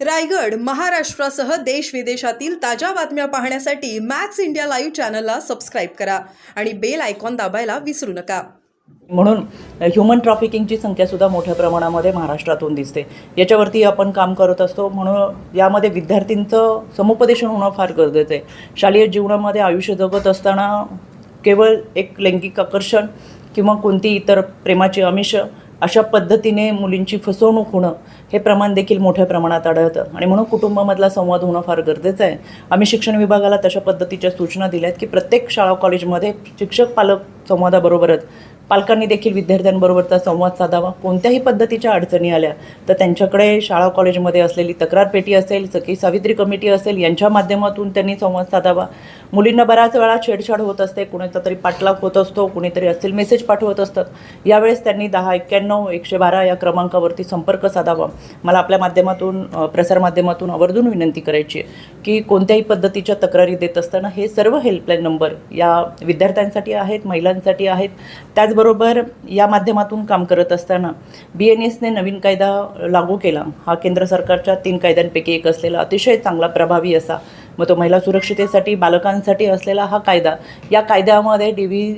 रायगड महाराष्ट्रासह देश विदेशातील ताज्या बातम्या पाहण्यासाठी मॅक्स इंडिया लाईव्ह चॅनलला सबस्क्राईब करा आणि बेल आयकॉन दाबायला विसरू नका. म्हणून ह्युमन ट्रॅफिकिंगची संख्यासुद्धा मोठ्या प्रमाणामध्ये महाराष्ट्रातून दिसते. याच्यावरती आपण काम करत असतो म्हणून यामध्ये विद्यार्थींचं समुपदेशन होणं फार गरजेचं आहे. शालेय जीवनामध्ये आयुष्य जगत असताना केवळ एक लैंगिक आकर्षण किंवा कोणती इतर प्रेमाची अमिष अशा पद्धतीने मुलींची फसवणूक होणं हे प्रमाण देखील मोठ्या प्रमाणात आढळतं. आणि म्हणून कुटुंबामधला संवाद होणं फार गरजेचं आहे. आम्ही शिक्षण विभागाला तशा पद्धतीच्या सूचना दिल्या आहेत की प्रत्येक शाळा कॉलेजमध्ये शिक्षक पालक संवादाबरोबरच पालकांनी देखील विद्यार्थ्यांबरोबरचा संवाद साधावा. कोणत्याही पद्धतीच्या अडचणी आल्या तर त्यांच्याकडे शाळा कॉलेजमध्ये असलेली तक्रार पेटी असेल सखी सावित्री कमिटी असेल यांच्या माध्यमातून त्यांनी संवाद साधावा. मुलींना बऱ्याच वेळा छेडछाड होत असते. कुणाचा तरी पाठलाग होत असतो कुणीतरी असेल मेसेज पाठवत असतात. यावेळेस त्यांनी दहा एक्क्याण्णव एकशे बारा या क्रमांकावरती संपर्क साधावा. मला आपल्या माध्यमातून प्रसारमाध्यमातून आवर्जून विनंती करायची आहे की कोणत्याही पद्धतीच्या तक्रारी देत असताना हे सर्व हेल्पलाईन नंबर या विद्यार्थ्यांसाठी आहेत महिलांसाठी आहेत. त्याचबरोबर या माध्यमातून काम करत असताना बी एन एसने नवीन कायदा लागू केला. हा केंद्र सरकारच्या तीन कायद्यांपैकी एक असलेला. अतिशय चांगला प्रभावी असा. मग तो महिला सुरक्षितेसाठी बालकांसाठी असलेला हा कायदा. या कायद्यामध्ये डी व्ही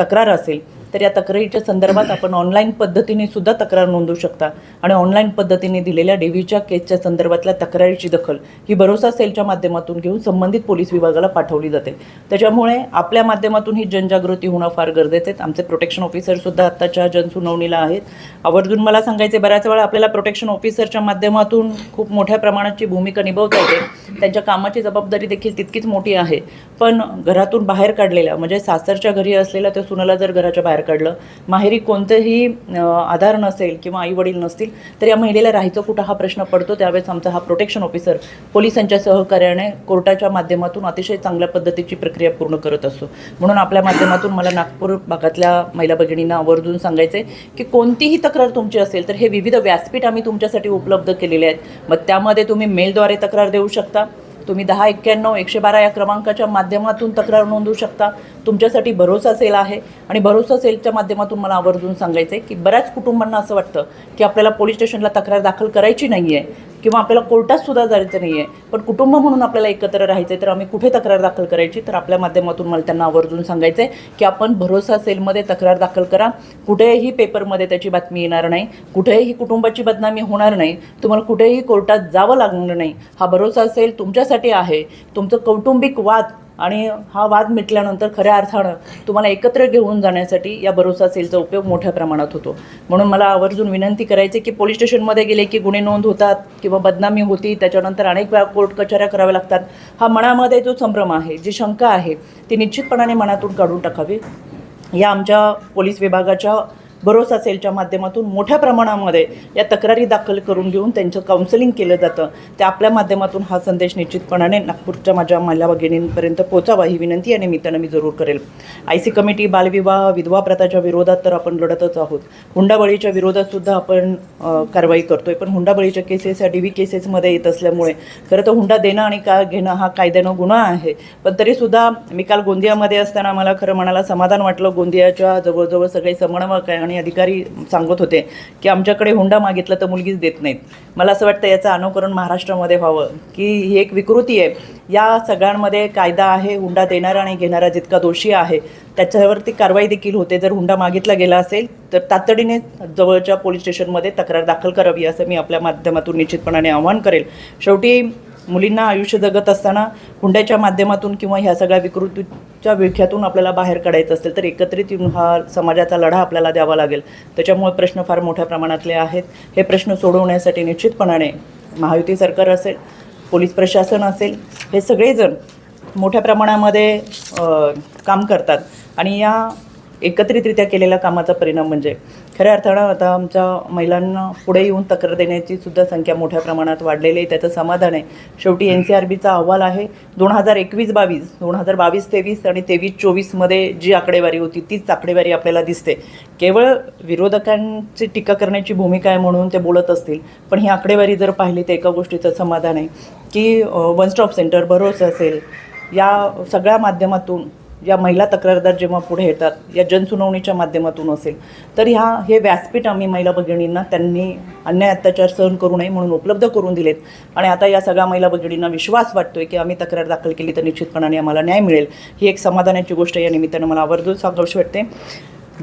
तक्रार असेल. तर या तक्रारीच्या संदर्भात आपण ऑनलाईन पद्धतीने सुद्धा तक्रार नोंदवू शकता. आणि ऑनलाईन पद्धतीने दिलेल्या डेव्हीच्या केसच्या संदर्भातल्या तक्रारीची दखल ही भरोसा सेलच्या माध्यमातून घेऊन संबंधित पोलीस विभागाला पाठवली जाते. त्याच्यामुळे आपल्या माध्यमातून ही जनजागृती होणं फार गरजेचं आहे. आमचे प्रोटेक्शन ऑफिसरसुद्धा आत्ताच्या जनसुनावणीला आहेत. आवर्जून मला सांगायचे बऱ्याच वेळा आपल्याला प्रोटेक्शन ऑफिसरच्या माध्यमातून खूप मोठ्या प्रमाणाची भूमिका निभावता येते त्यांच्या कामाची जबाबदारी देखील तितकीच मोठी आहे. पण घरातून बाहेर काढलेल्या म्हणजे सासरच्या घरी असलेल्या त्या सुनाला जर घराच्या बाहेर काढलं माहेरी कोणतेही आधार नसेल किंवा आई वडील नसतील तर या महिलेला राहायचं कुठं हा प्रश्न पडतो? त्यावेळेस आमचा हा प्रोटेक्शन ऑफिसर पोलिसांच्या सहकार्याने कोर्टाच्या माध्यमातून अतिशय चांगल्या पद्धतीची प्रक्रिया पूर्ण करत असतो. म्हणून आपल्या माध्यमातून मला नागपूर भागातल्या महिला भगिनींना आवर्जून सांगायचं आहे की कोणतीही तक्रार तुमची असेल तर हे विविध व्यासपीठ आम्ही तुमच्यासाठी उपलब्ध केलेले आहेत. मग त्यामध्ये तुम्ही मेलद्वारे तक्रार देऊ शकता. तुम्ही दहा एक्क्याण्णव एकशे बारा या क्रमांकाच्या माध्यमातून तक्रार नोंदवू शकता. तुमच्यासाठी भरोसा सेल आहे आणि भरोसा सेलच्या माध्यमातून मला आवर्जून सांगायचं आहे की बऱ्याच कुटुंबांना असं वाटतं की आपल्याला पोलीस स्टेशनला तक्रार दाखल करायची नाही आहे किंवा आपल्याला कोर्टात सुद्धा जायचं नाही आहे पण कुटुंब म्हणून आपल्याला एकत्र राहायचं आहे तर आम्ही कुठे तक्रार दाखल करायची? तर आपल्या माध्यमातून मला त्यांना आवर्जून सांगायचं आहे की आपण भरोसा सेलमध्ये तक्रार दाखल करा. कुठेही पेपरमध्ये त्याची बातमी येणार नाही. कुठेही कुटुंबाची बदनामी होणार नाही. तुम्हाला कुठेही कोर्टात जावं लागणार नाही. हा भरोसा सेल तुमच्यासाठी आहे. तुमचं कौटुंबिक वाद आणि हा वाद मिटल्यानंतर खऱ्या अर्थानं तुम्हाला एकत्र घेऊन जाण्यासाठी या भरोसा सेलचा उपयोग मोठ्या प्रमाणात होतो. म्हणून मला आवर्जून विनंती करायची की पोलीस स्टेशनमध्ये गेले की गुन्हे नोंद होतात किंवा बदनामी होती त्याच्यानंतर अनेक वेळा कोर्ट कचऱ्या कराव्या लागतात. हा मनामध्ये जो संभ्रम आहे जी शंका आहे ती निश्चितपणाने मनातून काढून टाकावी. या आमच्या पोलीस विभागाच्या भरोसा सेलच्या माध्यमातून मोठ्या प्रमाणामध्ये या तक्रारी दाखल करून घेऊन त्यांचं काउन्सिलिंग केलं जातं त्या आपल्या माध्यमातून हा संदेश निश्चितपणाने नागपूरच्या माझ्या महिला भगिनींपर्यंत पोचावा ही विनंती या निमित्तानं मी जरूर करेल. आय सी कमिटी बालविवाह विधवा प्रथाच्या विरोधात तर आपण लढतच आहोत. हुंडाबळीच्या विरोधात सुद्धा आपण कारवाई करतोय. पण हुंडाबळीच्या केसेस या डी व्ही केसेसमध्ये येत असल्यामुळे खरं तर हुंडा देणं आणि का घेणं हा कायद्यानं गुन्हा आहे. पण तरीसुद्धा मी काल गोंदियामध्ये असताना मला खरं मनाला समाधान वाटलं. गोंदियाच्या जवळजवळ सगळे समन्वयक आणि अधिकारी सांगत होते की आमच्याकडे हुंडा मागितला तर मुलगीच देत नाहीत. मला असं वाटतं याचं अनुकरण महाराष्ट्रामध्ये व्हावं की ही एक विकृती आहे. या सगळ्यांमध्ये कायदा आहे हुंडा देणारा आणि घेणारा जितका दोषी आहे त्याच्यावरती कारवाई देखील होते. जर हुंडा मागितला गेला असेल तर तातडीने जवळच्या पोलीस स्टेशनमध्ये तक्रार दाखल करावी असं मी आपल्या माध्यमातून निश्चितपणाने आवाहन करेल. शेवटी मुलींना आयुष्य जगत असताना हुंड्याच्या माध्यमातून किंवा ह्या सगळ्या विकृतीच्या विख्यातून आपल्याला बाहेर काढायचं असेल तर एकत्रित येऊन हा समाजाचा लढा आपल्याला द्यावा लागेल. त्याच्यामुळे प्रश्न फार मोठ्या प्रमाणातले आहेत. हे प्रश्न सोडवण्यासाठी निश्चितपणाने महायुती सरकार असेल पोलीस प्रशासन असेल हे सगळेजण मोठ्या प्रमाणामध्ये काम करतात. आणि या एकत्रितरित्या केलेल्या कामाचा परिणाम म्हणजे खऱ्या अर्थानं आता आमच्या महिलांना पुढे येऊन तक्रार देण्याची सुद्धा संख्या मोठ्या प्रमाणात वाढलेली आहे. त्याचं समाधान आहे. शेवटी एन सी आर बीचा अहवाल आहे. दोन हजार एकवीस बावीस दोन हजार बावीस तेवीस आणि तेवीस चोवीसमध्ये जी आकडेवारी होती तीच आकडेवारी आपल्याला दिसते. केवळ विरोधकांची टीका करण्याची भूमिका आहे म्हणून ते बोलत असतील पण ही आकडेवारी जर पाहिली तर एका गोष्टीचं समाधान आहे की वन स्टॉप सेंटर भरोसा असेल या सगळ्या माध्यमातून या महिला तक्रारदार जेव्हा पुढे येतात या जनसुनावणीच्या माध्यमातून असेल तर ह्या हे व्यासपीठ आम्ही महिला भगिनींना त्यांनी अन्याय अत्याचार सहन करू नये म्हणून उपलब्ध करून दिलेत. आणि आता या सगळ्या महिला भगिनींना विश्वास वाटतोय की आम्ही तक्रार दाखल केली तर निश्चितपणाने आम्हाला न्याय मिळेल. ही एक समाधानाची गोष्ट या निमित्तानं मला आवर्जून सांगावीशी वाटते.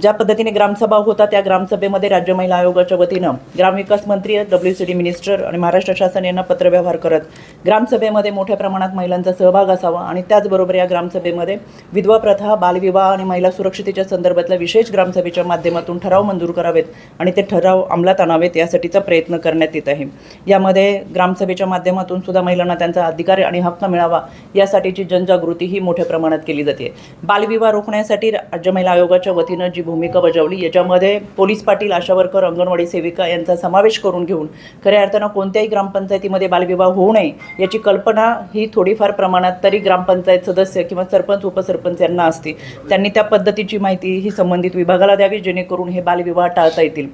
ज्या पद्धतीने ग्रामसभा होता त्या ग्रामसभेमध्ये राज्य महिला आयोगाच्या वतीनं ग्रामविकास मंत्री डब्ल्यू सी डी मिनिस्टर आणि महाराष्ट्र शासन यांना पत्रव्यवहार करत ग्रामसभेमध्ये मोठ्या प्रमाणात महिलांचा सहभाग असावा आणि त्याचबरोबर या ग्रामसभेमध्ये विधवा प्रथा बालविवाह आणि महिला सुरक्षितेच्या संदर्भातल्या विशेष ग्रामसभेच्या माध्यमातून ठराव मंजूर करावेत आणि ते ठराव अंमलात आणावेत यासाठीचा प्रयत्न करण्यात येत आहे. यामध्ये ग्रामसभेच्या माध्यमातून सुद्धा महिलांना त्यांचा अधिकार आणि हक्क मिळावा यासाठीची जनजागृती ही मोठ्या प्रमाणात केली जाते. बालविवाह रोखण्यासाठी राज्य महिला आयोगाच्या वतीनं जी भूमिका बजावली. याच्यामध्ये पोलीस पाटील आशावरकर अंगणवाडी सेविका यांचा समावेश करून घेऊन खऱ्या अर्थानं कोणत्याही ग्रामपंचायतीमध्ये बालविवाह होऊ नये याची कल्पना ही थोडीफार प्रमाणात तरी ग्रामपंचायत सदस्य किंवा सरपंच उपसरपंच यांना असते. त्यांनी त्या पद्धतीची माहिती ही संबंधित विभागाला द्यावी जेणेकरून हे बालविवाह टाळता येतील.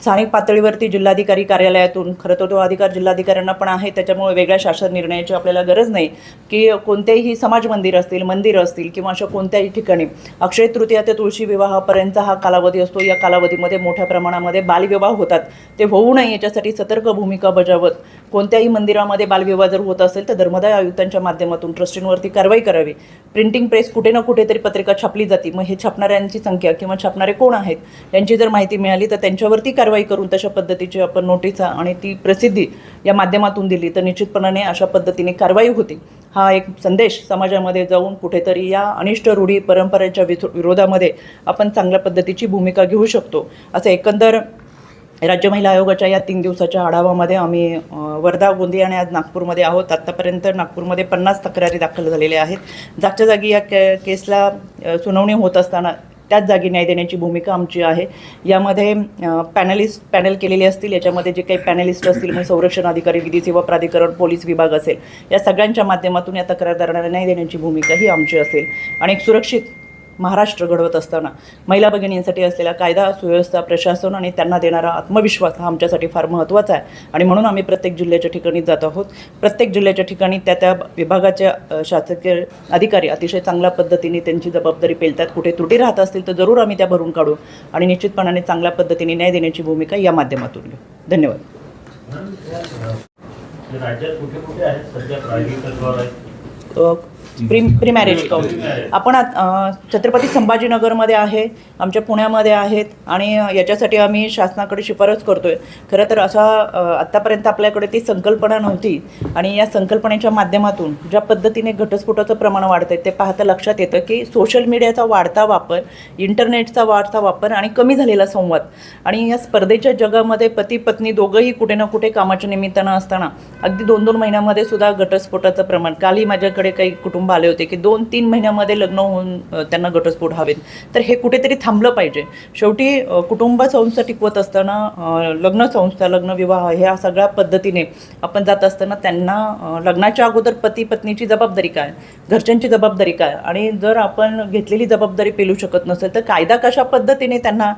स्थानिक पातळीवरती जिल्हाधिकारी कार्यालयातून खरं तर तो अधिकार जिल्हाधिकाऱ्यांना पण आहे त्याच्यामुळे वेगळ्या शासन निर्णयाची आपल्याला गरज नाही की कोणतेही समाज मंदिर असतील मंदिरं असतील किंवा अशा कोणत्याही ठिकाणी. अक्षय तृतीया ते तुळशी विवाहापर्यंतचा हा कालावधी असतो. या कालावधीमध्ये मोठ्या प्रमाणामध्ये बालविवाह होतात. ते होऊ नये याच्यासाठी सतर्क भूमिका बजावत कोणत्याही मंदिरामध्ये बालविवाह जर होत असेल तर धर्मदाय आयुक्तांच्या माध्यमातून ट्रस्टींवरती कारवाई करावी. प्रिंटिंग प्रेस कुठे ना कुठेतरी पत्रिका छापली जाते. मग हे छापणाऱ्यांची संख्या किंवा छापणारे कोण आहेत यांची जर माहिती मिळाली तर त्यांच्यावरती कारवाई करून तशा पद्धतीची आपण नोटिसा आणि ती प्रसिद्धी या माध्यमातून दिली तर निश्चितपणाने अशा पद्धतीने कारवाई होते. हा एक संदेश समाजामध्ये जाऊन कुठेतरी या अनिष्ट रूढी परंपरेच्या विरो- विरोधामध्ये आपण चांगल्या पद्धतीची भूमिका घेऊ शकतो. असं एकंदर राज्य महिला आयोगाच्या या तीन दिवसाच्या आढावामध्ये आम्ही वर्धा गोंदिया आणि आज नागपूरमध्ये आहोत. आत्तापर्यंत नागपूरमध्ये पन्नास तक्रारी दाखल झालेल्या आहेत. जागच्या जागी या के केसला सुनावणी होत असताना त्याच जागी न्याय देण्याची भूमिका आमची आहे. यामध्ये पॅनलिस्ट पॅनल केलेले असतील याच्यामध्ये जे काही पॅनलिस्ट असतील मग संरक्षण अधिकारी विधी सेवा प्राधिकरण पोलीस विभाग असेल या सगळ्यांच्या माध्यमातून या तक्रारदारांना न्याय देण्याची भूमिका ही आमची असेल. आणि एक सुरक्षित महाराष्ट्र घडवत असताना. महिला भगिनींसाठी असलेला कायदा सुव्यवस्था प्रशासन आणि त्यांना देणारा आत्मविश्वास हा आमच्यासाठी फार महत्त्वाचा आहे. आणि म्हणून आम्ही प्रत्येक जिल्ह्याच्या ठिकाणी जात आहोत. प्रत्येक जिल्ह्याच्या ठिकाणी त्या त्या विभागाच्या शासकीय अधिकारी अतिशय चांगल्या पद्धतीने त्यांची जबाबदारी पेलतात. कुठे त्रुटी राहत असतील तर जरूर आम्ही त्या भरून काढू. आणि निश्चितपणाने चांगल्या पद्धतीने न्याय देण्याची भूमिका या माध्यमातून घेऊ. धन्यवाद. राज्यात कुठे कुठे आहेत? सध्या प्री प्री मॅरेज काउन्सिल आपण छत्रपती संभाजीनगरमध्ये आहे आमच्या पुण्यामध्ये आहेत आणि याच्यासाठी आम्ही शासनाकडे शिफारस करतोय. खरं तर असा आत्तापर्यंत आपल्याकडे ती संकल्पना नव्हती. आणि या संकल्पनेच्या माध्यमातून ज्या पद्धतीने घटस्फोटाचं प्रमाण वाढतंय ते पाहता लक्षात येतं की सोशल मीडियाचा वाढता वापर इंटरनेटचा वाढता वापर आणि कमी झालेला संवाद आणि या स्पर्धेच्या जगामध्ये पती पत्नी दोघंही कुठे ना कुठे कामाच्या निमित्तानं असताना अगदी दोन दोन महिन्यामध्ये सुद्धा घटस्फोटाचं प्रमाण. कालही माझ्याकडे काही कुटुंब आले होते की दोन तीन महिन्यामध्ये लग्न होऊन त्यांना घटस्फोट हवेत. तर हे कुठेतरी थांबलं पाहिजे. शेवटी कुटुंब संस्था टिकवत असताना लग्न संस्था लग्न विवाह ह्या सगळ्या पद्धतीने आपण जात असताना त्यांना लग्नाच्या अगोदर पती पत्नीची जबाबदारी काय? घरच्यांची जबाबदारी काय? आणि जर आपण घेतलेली जबाबदारी पेलू शकत नसेल तर कायदा कशा पद्धतीने त्यांना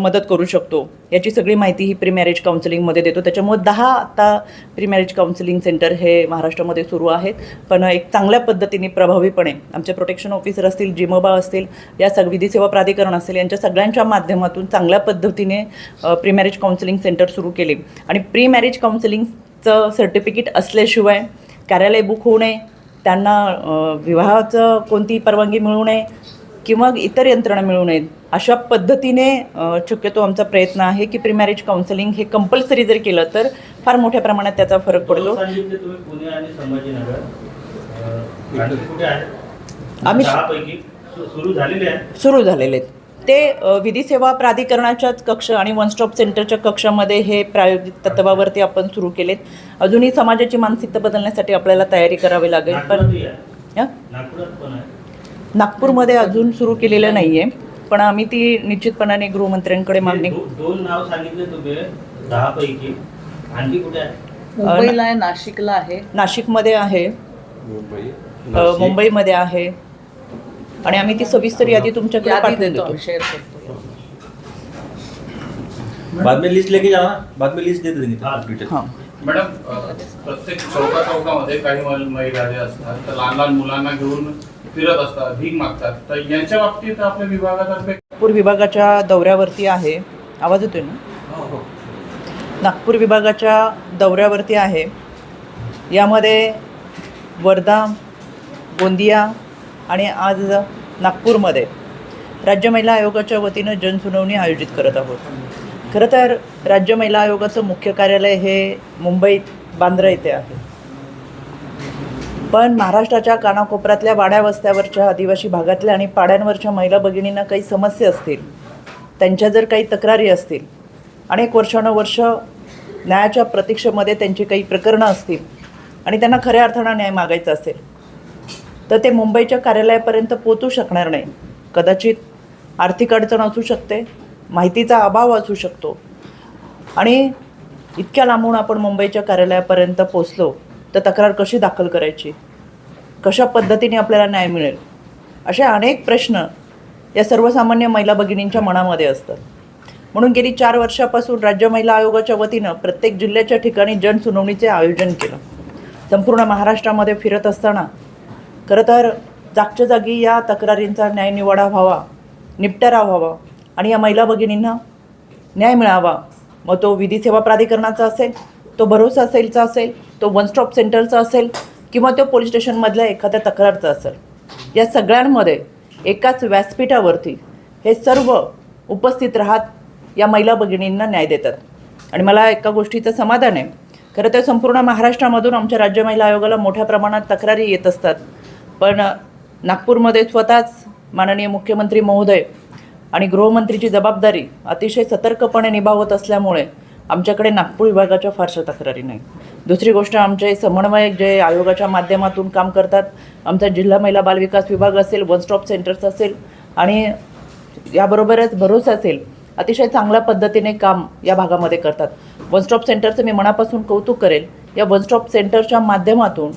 मदत करू शकतो? याची सगळी माहिती ही प्री मॅरेज काउन्सिलिंगमध्ये देतो. त्याच्यामुळे दहा आता प्री मॅरेज काउन्सिलिंग सेंटर हे महाराष्ट्रामध्ये सुरू आहेत. पण एक चांगल्या पद्धतीने प्रभावीपणे आमचे प्रोटेक्शन ऑफिसर असतील जिमोबा असतील या सग विधी सेवा प्राधिकरण असेल यांच्या सगळ्यांच्या माध्यमातून चांगल्या पद्धतीने प्री मॅरेज काउन्सिलिंग सेंटर सुरू केले. आणि प्री मॅरेज काउन्सिलिंगचं सर्टिफिकेट असल्याशिवाय कार्यालय बुक होऊ नये त्यांना विवाहाचं कोणती परवानगी मिळू नये किंवा इतर यंत्रणा मिळू नयेत अशा पद्धतीने शक्यतो आमचा प्रयत्न आहे की प्री मॅरेज काउन्सिलिंग हे कंपल्सरी जर केलं तर फार मोठ्या प्रमाणात त्याचा फरक पडतो. आम्ही- सुरू झालेले आहेत. सुरू झालेले आहेत. ते विधी सेवा प्राधिकरणाच्याच कक्ष आणि वन स्टॉप सेंटरच्या कक्षामध्ये हे प्रायोगिक तत्वावरती आपण सुरू केलेत. अजूनही समाजाची मानसिकता बदलण्यासाठी आपल्याला तयारी करावी लागेल पण नागपूरमध्ये अजून सुरू केलेलं नाही आहे पण आम्ही ती निश्चितपणाने गृहमंत्र्यांकडे मागणी दो- दोन नाव सांगितले तुम्ही दहा पैकी आणखी कुठे आहे? मुंबईला आहे नाशिकला आहे. नाशिकमध्ये आहे. मुंबई? मुंबईमध्ये आहे. आणि आम्ही ती सविस्तर यादी तुमच्याकडे पाठवून देतो शेअर करतो. बाद में लिस्ट लेके जाना बाद में लिस्ट दे देंगे हाँ। डिटेल हां. मॅडम प्रत्येक चौका चौकामध्ये काही मल- महिला जे असतात तर लहान लहान मुलांना घेऊन फिरत असतात भीक मागतात. तर यांच्या बाबतीत आपल्या विभागातर्फे नागपूर विभागाच्या दौऱ्यावरती आहे. आवाज येतोय ना? नागपूर विभागाच्या दौऱ्यावरती आहे. यामध्ये वर्धा गोंदिया आणि आज नागपूरमध्ये राज्य महिला आयोगाच्या वतीनं जनसुनावणी आयोजित करत आहोत. खरं तर राज्य महिला आयोगाचं मुख्य कार्यालय हे मुंबईत बांद्रा येथे आहे. पण महाराष्ट्राच्या कानाकोपऱ्यातल्या वाड्या वस्त्यावरच्या आदिवासी भागातल्या आणि पाड्यांवरच्या महिला भगिनींना काही समस्या असतील त्यांच्या जर काही तक्रारी असतील अनेक वर्षानुवर्ष न्यायाच्या प्रतीक्षेमध्ये त्यांची काही प्रकरणं असतील आणि त्यांना खऱ्या अर्थानं न्याय मागायचा असेल तर ते मुंबईच्या कार्यालयापर्यंत पोचू शकणार नाही. कदाचित आर्थिक अडचण असू शकते माहितीचा अभाव असू शकतो. आणि इतक्या लांबून आपण मुंबईच्या कार्यालयापर्यंत पोचलो तर तक्रार कशी दाखल करायची? कशा पद्धतीने आपल्याला न्याय मिळेल? असे अनेक प्रश्न या सर्वसामान्य महिला भगिनींच्या मनामध्ये असतात. म्हणून गेली चार वर्षापासून राज्य महिला आयोगाच्या वतीनं प्रत्येक जिल्ह्याच्या ठिकाणी जनसुनावणीचे आयोजन केलं. संपूर्ण महाराष्ट्रामध्ये फिरत असताना खरं तर जागच्या जागी या तक्रारींचा न्यायनिवाडा व्हावा निपटारा व्हावा आणि या महिला भगिनींना न्याय मिळावा. मग तो विधी सेवा प्राधिकरणाचा असेल तो भरोसा असेलचा असेल तो वन स्टॉप सेंटरचा असेल किंवा तो पोलीस स्टेशनमधल्या एखाद्या तक्रारचा असेल या सगळ्यांमध्ये एकाच व्यासपीठावरती हे सर्व उपस्थित राहत या महिला भगिनींना न्याय देतात. आणि मला एका गोष्टीचं समाधान आहे. खरं तर संपूर्ण महाराष्ट्रामधून आमच्या राज्य महिला आयोगाला मोठ्या प्रमाणात तक्रारी येत असतात. पण नागपूरमध्ये स्वतःच माननीय मुख्यमंत्री महोदय आणि गृहमंत्रीची जबाबदारी अतिशय सतर्कपणे निभावत असल्यामुळे आमच्याकडे नागपूर विभागाच्या फारशा तक्रारी नाही. दुसरी गोष्ट आमचे समन्वयक जे आयोगाच्या माध्यमातून काम करतात आमचा जिल्हा महिला बालविकास विभाग असेल वन स्टॉप सेंटर्स असेल आणि याबरोबरच भरोसा असेल अतिशय चांगल्या पद्धतीने काम या भागामध्ये करतात. वन स्टॉप सेंटरचं मी मनापासून कौतुक करेल या वन स्टॉप सेंटरच्या माध्यमातून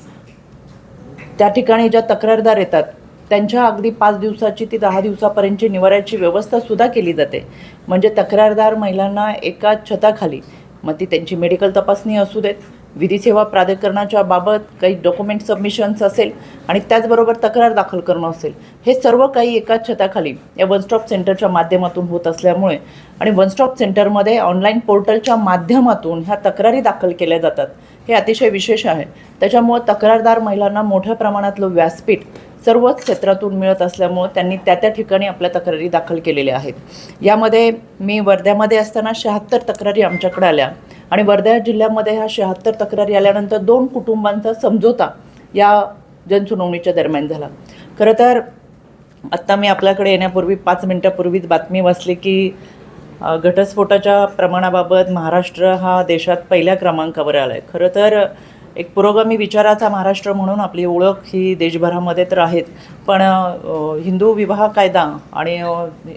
त्या ठिकाणी ज्या तक्रारदार येतात त्यांच्या अगदी पाच दिवसाची ती दहा दिवसापर्यंतची निवाऱ्याची व्यवस्था सुद्धा केली जाते. म्हणजे तक्रारदार महिलांना एका छताखाली मग ती त्यांची मेडिकल तपासणी असू देत विधी सेवा प्राधिकरणाच्या बाबत काही डॉक्युमेंट सबमिशन्स असेल आणि त्याचबरोबर तक्रार दाखल करणं असेल हे सर्व काही एकाच छताखाली या वन स्टॉप सेंटरच्या माध्यमातून होत असल्यामुळे आणि वन स्टॉप सेंटरमध्ये ऑनलाईन पोर्टलच्या माध्यमातून ह्या तक्रारी दाखल केल्या जातात. हे अतिशय विशेष आहे. त्याच्यामुळं तक्रारदार महिलांना मोठ्या प्रमाणातलं व्यासपीठ सर्वच क्षेत्रातून मिळत असल्यामुळं त्यांनी त्या त्या ठिकाणी आपल्या तक्रारी दाखल केलेल्या आहेत. यामध्ये मी वर्ध्यामध्ये असताना शहात्तर तक्रारी आमच्याकडे आल्या. आणि वर्धा जिल्ह्यामध्ये ह्या शहात्तर तक्रारी आल्यानंतर दोन कुटुंबांचा समझोता या जनसुनावणीच्या दरम्यान झाला. खरं तर आत्ता मी आपल्याकडे येण्यापूर्वी पाच मिनटापूर्वीच बातमी वाचली की घटस्फोटाच्या प्रमाणाबाबत महाराष्ट्र हा देशात पहिल्या क्रमांकावर आला आहे खरं तर एक पुरोगामी विचाराचा महाराष्ट्र म्हणून आपली ओळख ही देशभरामध्ये तर आहेत पण हिंदू विवाह कायदा आणि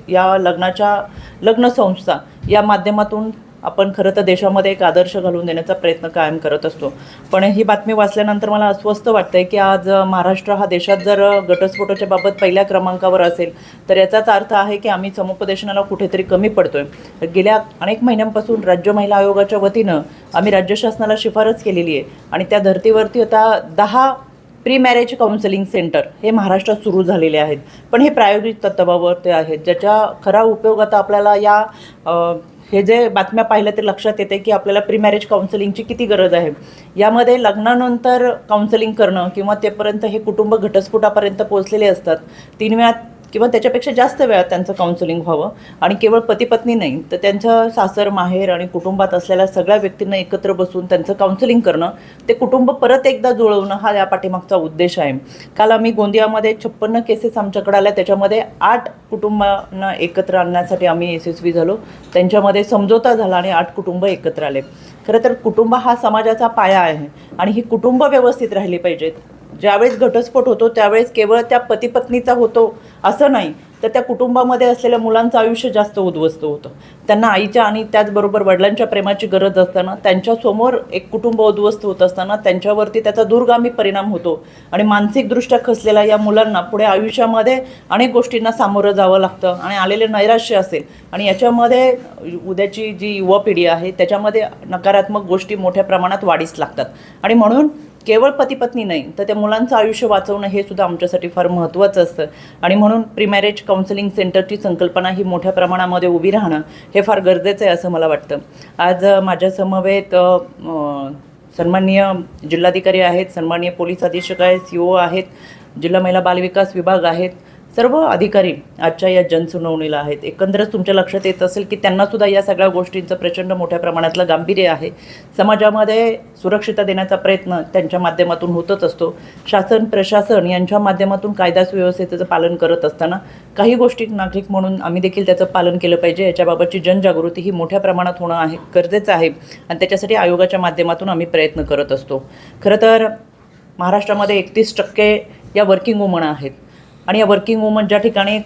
या लग्नाच्या लग्न संस्था या माध्यमातून आपण खरं तर देशामध्ये एक आदर्श घालून देण्याचा प्रयत्न कायम करत असतो. पण ही बातमी वाचल्यानंतर मला अस्वस्थ वाटतं आहे की आज महाराष्ट्र हा देशात जर घटस्फोटाच्या बाबत पहिल्या क्रमांकावर असेल तर याचाच अर्थ आहे की आम्ही समुपदेशनाला कुठेतरी कमी पडतोय. गेल्या अनेक महिन्यांपासून राज्य महिला आयोगाच्या वतीनं आम्ही राज्य शासनाला शिफारस केलेली आहे आणि त्या धर्तीवरती आता दहा प्री मॅरेज काउन्सिलिंग सेंटर हे महाराष्ट्रात सुरू झालेले आहेत. पण हे प्रायोगिक तत्त्वावर ते आहेत. ज्याच्या खरा उपयोग आता आपल्याला या हे जे बातम्या पाहिल्या ते लक्षात येते की आपल्याला प्री मॅरेज काउन्सिलिंगची किती गरज आहे. यामध्ये लग्नानंतर काउन्सिलिंग करणं किंवा तेपर्यंत हे कुटुंब घटस्फोटापर्यंत पोहोचलेले असतात तीन वेळा किंवा त्याच्यापेक्षा जास्त वेळात त्यांचं काउन्सिलिंग व्हावं. आणि केवळ पतीपत्नी नाही तर त्यांचं सासर माहेर आणि कुटुंबात असलेल्या सगळ्या व्यक्तींना एकत्र बसून त्यांचं काउन्सिलिंग करणं ते कुटुंब परत एकदा जुळवणं हा या पाठीमागचा उद्देश आहे. काल आम्ही गोंदियामध्ये छप्पन्न केसेस आमच्याकडे आल्या त्याच्यामध्ये आठ कुटुंबांना एकत्र आणण्यासाठी आम्ही यशस्वी झालो. त्यांच्यामध्ये समझोता झाला आणि आठ कुटुंब एकत्र आले. खरं तर कुटुंब हा समाजाचा पाया आहे आणि ही कुटुंब व्यवस्थित राहिली पाहिजेत. ज्यावेळेस घटस्फोट होतो त्यावेळेस केवळ त्या पतीपत्नीचा होतो असं नाही तर त्या कुटुंबामध्ये असलेल्या मुलांचं आयुष्य जास्त उद्ध्वस्त होतं. त्यांना आईच्या आणि त्याचबरोबर वडिलांच्या प्रेमाची गरज असताना त्यांच्यासमोर एक कुटुंब उद्ध्वस्त होत असताना त्यांच्यावरती त्याचा दूरगामी परिणाम होतो आणि मानसिकदृष्ट्या खसलेल्या या मुलांना पुढे आयुष्यामध्ये अनेक गोष्टींना सामोरं जावं लागतं आणि आलेले नैराश्य असेल. आणि याच्यामध्ये उद्याची जी युवा पिढी आहे त्याच्यामध्ये नकारात्मक गोष्टी मोठ्या प्रमाणात वाढीस लागतात. आणि म्हणून केवळ पतीपत्नी नाही तर त्या मुलांचं आयुष्य वाचवणं हे सुद्धा आमच्यासाठी फार महत्त्वाचं असतं. आणि म्हणून प्रिमॅरेज काउन्सिलिंग सेंटरची संकल्पना ही मोठ्या प्रमाणामध्ये उभी राहणं हे फार गरजेचं आहे असं मला वाटतं. आज माझ्यासमवेत माझ्या समवेत सन्माननीय जिल्हाधिकारी आहेत सन्माननीय पोलीस अधीक्षक आहेत सी ओ आहेत जिल्हा महिला बालविकास विभाग आहेत सर्व अधिकारी आजच्या या जनसुनावणीला आहेत. एकंदरच तुमच्या लक्षात येत असेल की त्यांनासुद्धा या सगळ्या गोष्टींचं प्रचंड मोठ्या प्रमाणातलं गांभीर्य आहे. समाजामध्ये सुरक्षितता देण्याचा प्रयत्न त्यांच्या माध्यमातून होतच असतो. शासन प्रशासन यांच्या माध्यमातून कायदा सुव्यवस्थेचं पालन करत असताना काही गोष्टी नागरिक म्हणून आम्ही देखील त्याचं पालन केलं पाहिजे. याच्याबाबतची जनजागृती ही मोठ्या प्रमाणात होणं आहे गरजेचं आहे आणि त्याच्यासाठी आयोगाच्या माध्यमातून आम्ही प्रयत्न करत असतो. खरं तर महाराष्ट्रामध्ये एकतीस टक्के या वर्किंग वुमन आहेत. आणि या वर्किंग वुमन ज्या ठिकाणी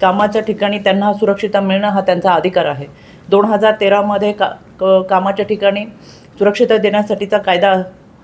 कामाच्या ठिकाणी त्यांना सुरक्षितता मिळणं हा त्यांचा अधिकार आहे. दोन हजार तेरामध्ये का क कामाच्या ठिकाणी सुरक्षितता देण्यासाठीचा कायदा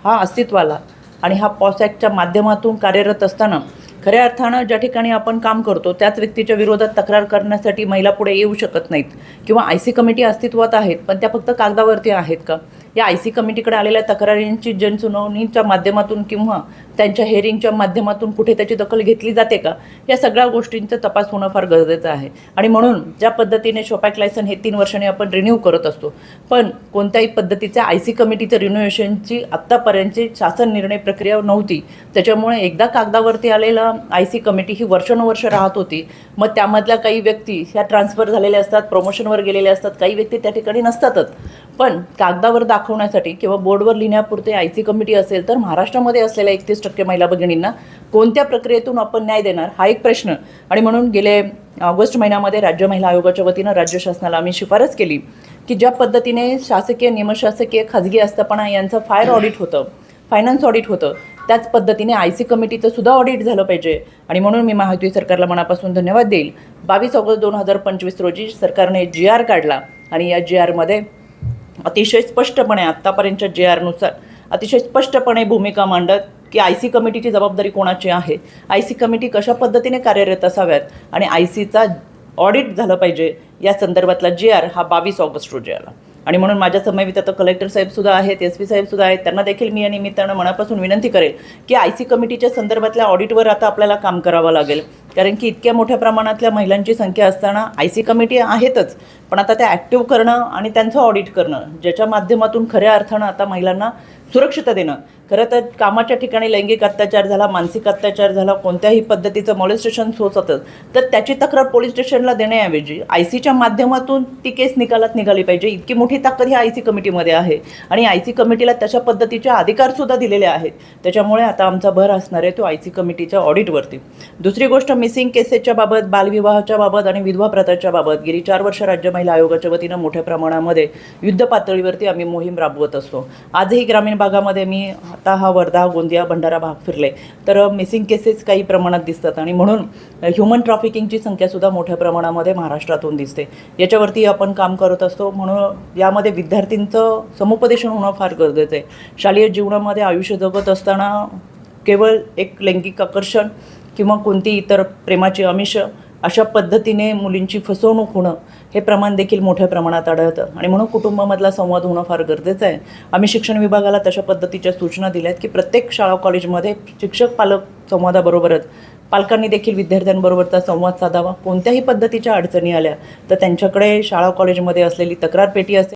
हा अस्तित्वाला आणि हा पॉस ॲक्टच्या माध्यमातून कार्यरत असताना खऱ्या अर्थानं ज्या ठिकाणी आपण काम करतो त्याच व्यक्तीच्या विरोधात तक्रार करण्यासाठी महिला पुढे येऊ शकत नाहीत. किंवा आय सी कमिटी अस्तित्वात आहेत पण त्या फक्त कागदावरती आहेत का? या आय सी कमिटीकडे आलेल्या तक्रारींची जनसुनावणीच्या माध्यमातून किंवा त्यांच्या हेअरिंगच्या माध्यमातून कुठे त्याची दखल घेतली जाते का? या सगळ्या गोष्टींचा तपास होणं फार गरजेचं आहे. आणि म्हणून ज्या पद्धतीने शोपॅक लायसन हे तीन वर्षांनी आपण रिन्यू करत असतो पण कोणत्याही पद्धतीच्या आय सी कमिटीचं रिन्युएशनची आत्तापर्यंतची शासन निर्णय प्रक्रिया नव्हती. त्याच्यामुळे एकदा कागदावरती आलेलं आय सी कमिटी ही वर्षानुवर्ष राहत होती. मग त्यामधल्या काही व्यक्ती ह्या ट्रान्सफर झालेल्या असतात प्रमोशनवर गेलेल्या असतात काही व्यक्ती त्या ठिकाणी नसतातच. पण कागदावर दाखवण्यासाठी किंवा बोर्डवर लिहिण्यापुरते आय सी कमिटी असेल तर महाराष्ट्रामध्ये असलेल्या एकतीस टक्के महिला भगिनींना कोणत्या प्रक्रियेतून आपण न्याय देणार हा एक प्रश्न. आणि म्हणून गेले ऑगस्ट महिन्यामध्ये राज्य महिला आयोगाच्या वतीनं राज्य शासनाला आम्ही शिफारस केली की ज्या पद्धतीने शासकीय निमशासकीय खाजगी आस्थापना यांचं फायर ऑडिट होतं फायनान्स ऑडिट होतं त्याच पद्धतीने आय सी कमिटीचं सुद्धा ऑडिट झालं पाहिजे. आणि म्हणून मी महायुती सरकारला मनापासून धन्यवाद देईल. बावीस ऑगस्ट दोन हजार पंचवीस रोजी सरकारने जी आर काढला आणि या जी आरमध्ये अतिशय स्पष्टपणे आत्तापर्यंतच्या जे आरनुसार अतिशय स्पष्टपणे भूमिका मांडत की आय सी कमिटीची जबाबदारी कोणाची आहे? आय सी कमिटी कशा पद्धतीने कार्यरत असाव्यात? आणि आय सीचा ऑडिट झालं पाहिजे या संदर्भातला जे आर हा बावीस ऑगस्ट रोजी आला. आणि म्हणून माझ्या समवेत आता कलेक्टर साहेबसुद्धा आहेत एस पी साहेबसुद्धा आहेत. त्यांना देखील मी या निमित्तानं मनापासून विनंती करेल की आय सी कमिटीच्या संदर्भातल्या ऑडिटवर आता आपल्याला काम करावं लागेल. कारण की इतक्या मोठ्या प्रमाणातल्या महिलांची संख्या असताना आय सी कमिटी आहेतच. पण आता त्या ॲक्टिव्ह करणं आणि त्यांचं ऑडिट करणं ज्याच्या माध्यमातून खऱ्या अर्थानं आता महिलांना सुरक्षितता देणं खरं तर कामाच्या ठिकाणी लैंगिक अत्याचार झाला मानसिक अत्याचार झाला कोणत्याही पद्धतीचं मॉलेस्टेशन होत होतं तर त्याची तक्रार पोलीस स्टेशनला देण्याऐवजी आय सीच्या माध्यमातून ती केस निकालात निघाली पाहिजे. इतकी मोठी ताकद ही आय सी कमिटीमध्ये आहे. आणि आय सी कमिटीला तशा पद्धतीचे अधिकारसुद्धा दिलेले आहेत. त्याच्यामुळे आता आमचा भर असणार आहे तो आय सी कमिटीच्या ऑडिटवरती. दुसरी गोष्ट मिसिंग केसेसच्या बाबत बालविवाहाच्या बाबत आणि विधवा प्रथाच्या बाबत. गेली चार वर्ष राज्य महिला आयोगाच्या वतीनं मोठ्या प्रमाणामध्ये युद्ध पातळीवरती आम्ही मोहीम राबवत असतो. आजही ग्रामीण भागामध्ये मी आता हा वर्धा गोंदिया भंडारा भाग फिरले. तर मिसिंग केसेस काही प्रमाणात दिसतात आणि म्हणून ह्युमन ट्रॅफिकिंगची संख्यासुद्धा मोठ्या प्रमाणामध्ये महाराष्ट्रातून दिसते. याच्यावरती आपण काम करत असतो. म्हणून यामध्ये विद्यार्थींचं समुपदेशन होणं फार गरजेचं आहे. शालेय जीवनामध्ये आयुष्य जगत असताना केवळ एक लैंगिक आकर्षण किंवा कोणती इतर प्रेमाची अमिष अशा पद्धतीने मुलींची फसवणूक होणं हे प्रमाण देखील मोठ्या प्रमाणात आढळतं. आणि म्हणून कुटुंबामधला संवाद होणं फार गरजेचं आहे. आम्ही शिक्षण विभागाला तशा पद्धतीच्या सूचना दिल्या आहेत की प्रत्येक शाळा कॉलेजमध्ये शिक्षक पालक संवादाबरोबरच पालकांनी देखील विद्यार्थ्यांबरोबरचा संवाद साधावा. कोणत्याही पद्धतीच्या अडचणी आल्या तर त्यांच्याकडे शाळा कॉलेजमध्ये असलेली तक्रार पेटी असेल